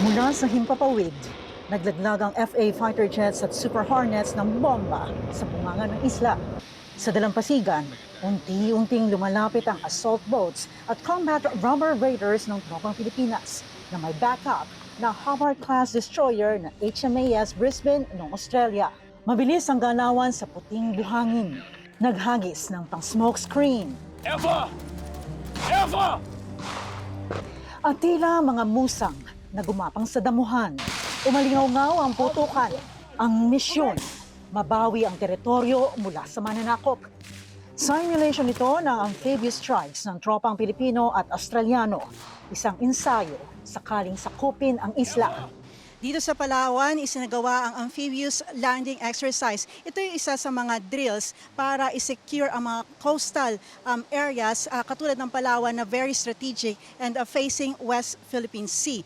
Mula sa Himpapawid, naglaglag ang FA fighter jets at Super Hornets ng bomba sa bunganga ng isla. Sa dalampasigan, unti-unting lumalapit ang assault boats at combat rubber raiders ng tropang Pilipinas na may backup na Hobart-class destroyer na HMAS Brisbane ng Australia. Mabilis ang galawan sa puting buhangin. Naghagis ng pang-smoke screen Ever! Ever! At tila mga musang na gumapang sa damuhan. Umalingaw-ngaw ang putukan. Ang misyon, mabawi ang teritoryo mula sa mananakop. Simulation ito ng amphibious strikes ng tropang Pilipino at Australiano. Isang ensayo sakaling sakupin ang isla. Dito sa Palawan, isinagawa ang amphibious landing exercise. Ito yung isa sa mga drills para i-secure ang mga coastal um, areas ah, katulad ng Palawan na very strategic and ah, facing West Philippine Sea.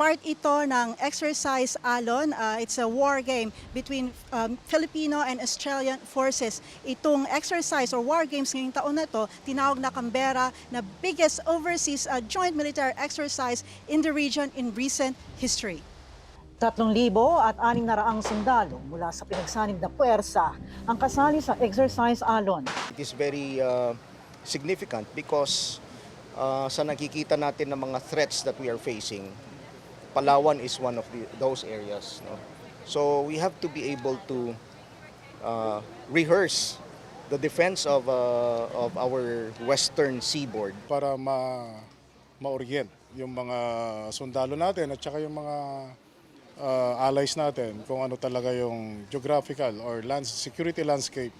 Part ito ng exercise Alon. Ah, it's a war game between um, Filipino and Australian forces. Itong exercise or war games ngayong taon na ito, tinawag na Canberra na biggest overseas ah, joint military exercise in the region in recent history. Tatlong libo at anim na raang sundalo mula sa pinagsanib na puwersa ang kasali sa exercise alon. It is very uh, significant because uh, sa nakikita natin ng mga threats that we are facing, Palawan is one of the, those areas. No? So we have to be able to uh, rehearse the defense of, uh, of our western seaboard. para ma ma-orient yung mga sundalo natin at saka yung mga uh, allies natin kung ano talaga yung geographical or land security landscape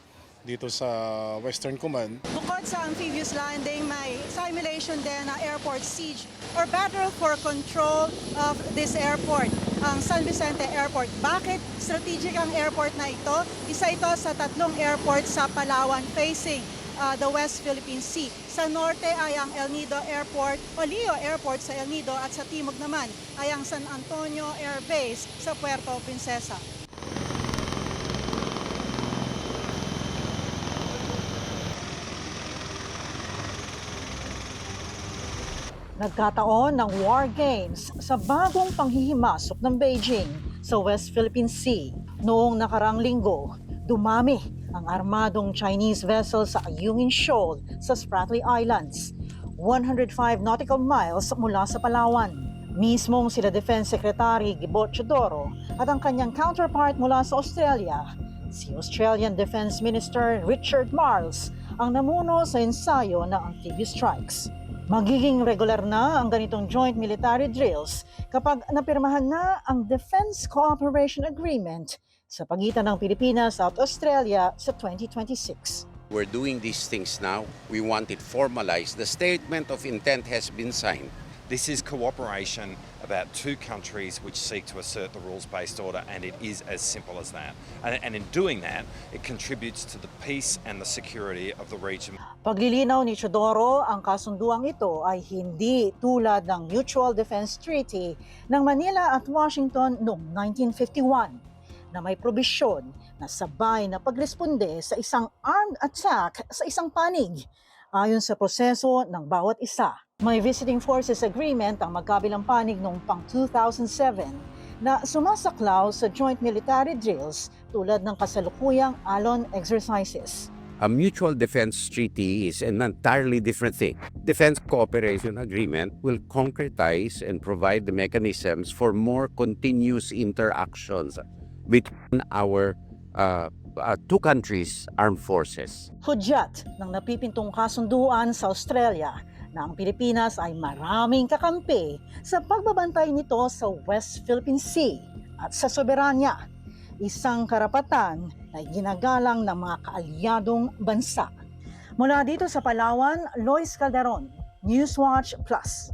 dito sa Western Command. Bukod sa amphibious landing, may simulation din na airport siege or battle for control of this airport, ang San Vicente Airport. Bakit strategic ang airport na ito? Isa ito sa tatlong airport sa Palawan facing uh, the West Philippine Sea. Sa norte ay ang El Nido Airport o Leo Airport sa El Nido at sa timog naman ay ang San Antonio Air Base sa Puerto Princesa. Nagkataon ng war games sa bagong panghihimasok ng Beijing sa West Philippine Sea. Noong nakarang linggo, dumami ang armadong Chinese vessel sa Ayungin Shoal sa Spratly Islands, 105 nautical miles mula sa Palawan. Mismong sila Defense Secretary Gibot Chodoro at ang kanyang counterpart mula sa Australia, si Australian Defense Minister Richard Marles ang namuno sa ensayo ng amphibious strikes. Magiging regular na ang ganitong joint military drills kapag napirmahan na ang Defense Cooperation Agreement sa pagitan ng Pilipinas at Australia sa 2026. We're doing these things now. We want it formalized. The statement of intent has been signed. This is cooperation about two countries which seek to assert the rules based order, and it is as simple as that. And, and in doing that, it contributes to the peace and the security of the region. Paglilinaw ni Chodoro, ang kasunduang ito ay hindi tulad ng Mutual Defense Treaty ng Manila at Washington noong 1951 na may probisyon na sabay na pagresponde sa isang armed attack sa isang panig ayon sa proseso ng bawat isa. May visiting forces agreement ang magkabilang panig noong pang 2007 na sumasaklaw sa joint military drills tulad ng kasalukuyang Alon exercises. A mutual defense treaty is an entirely different thing. Defense cooperation agreement will concretize and provide the mechanisms for more continuous interactions between our uh, uh, two countries' armed forces. hudyat ng napipintong kasunduan sa Australia na ang Pilipinas ay maraming kakampi sa pagbabantay nito sa West Philippine Sea at sa soberanya, isang karapatan na ginagalang ng mga kaalyadong bansa. Mula dito sa Palawan, Lois Calderon, Newswatch Plus.